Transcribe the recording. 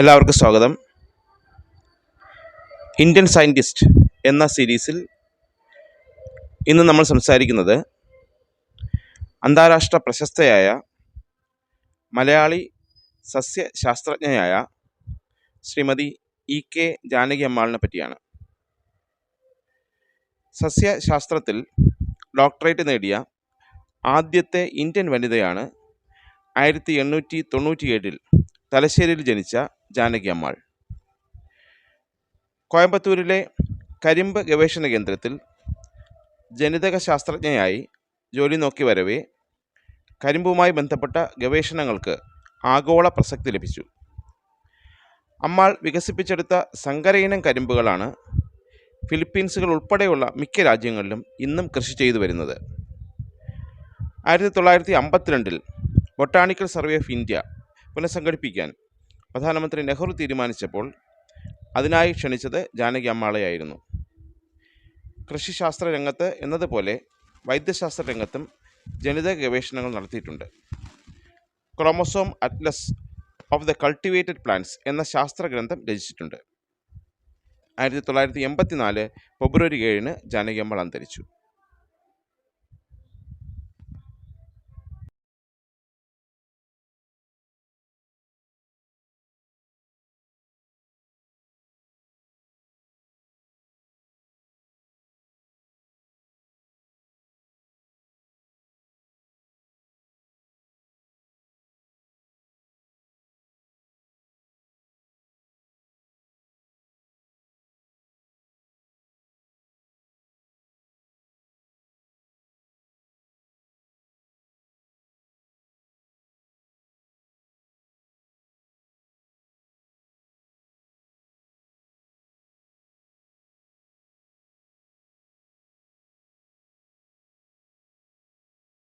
എല്ലാവർക്കും സ്വാഗതം. Indian scientist എന്ന സീരീസിൽ ഇന്ന് നമ്മൾ സംസാരിക്കുന്നത് അന്താരാഷ്ട്ര പ്രശസ്തയായ മലയാളി സസ്യശാസ്ത്രജ്ഞയായ ശ്രീമതി ഇ കെ ജാനകി അമ്മാളിനെ പറ്റിയാണ്. സസ്യശാസ്ത്രത്തിൽ ഡോക്ടറേറ്റ് നേടിയ ആദ്യത്തെ ഇന്ത്യൻ വനിതയാണ് ആയിരത്തി എണ്ണൂറ്റി തൊണ്ണൂറ്റിയേഴിൽ തലശ്ശേരിയിൽ ജനിച്ച ജാനകി അമ്മാൾ. കോയമ്പത്തൂരിലെ കരിമ്പ് ഗവേഷണ കേന്ദ്രത്തിൽ ജനിതക ശാസ്ത്രജ്ഞയായി ജോലി നോക്കി വരവേ കരിമ്പുമായി ബന്ധപ്പെട്ട ഗവേഷണങ്ങൾക്ക് ആഗോള പ്രസക്തി ലഭിച്ചു. അമ്മാൾ വികസിപ്പിച്ചെടുത്ത സങ്കരയിനം കരിമ്പുകളാണ് ഫിലിപ്പീൻസുകൾ ഉൾപ്പെടെയുള്ള മിക്ക രാജ്യങ്ങളിലും ഇന്നും കൃഷി ചെയ്തു വരുന്നത്. ആയിരത്തി തൊള്ളായിരത്തി അമ്പത്തിരണ്ടിൽ ബൊട്ടാണിക്കൽ സർവേ ഓഫ് ഇന്ത്യ പുനഃസംഘടിപ്പിക്കാൻ പ്രധാനമന്ത്രി നെഹ്റു തീരുമാനിച്ചപ്പോൾ അതിനായി ക്ഷണിച്ചത് ജാനകി അമ്മാളയായിരുന്നു. കൃഷിശാസ്ത്ര രംഗത്ത് എന്നതുപോലെ വൈദ്യശാസ്ത്ര രംഗത്തും ജനിതക ഗവേഷണങ്ങൾ നടത്തിയിട്ടുണ്ട്. Chromosome atlas of the cultivated plants എന്ന ശാസ്ത്ര ഗ്രന്ഥം രചിച്ചിട്ടുണ്ട്. ആയിരത്തി തൊള്ളായിരത്തി എൺപത്തിനാല് ഫെബ്രുവരി ഏഴിന് ജാനകി അമ്മാൾ അന്തരിച്ചു.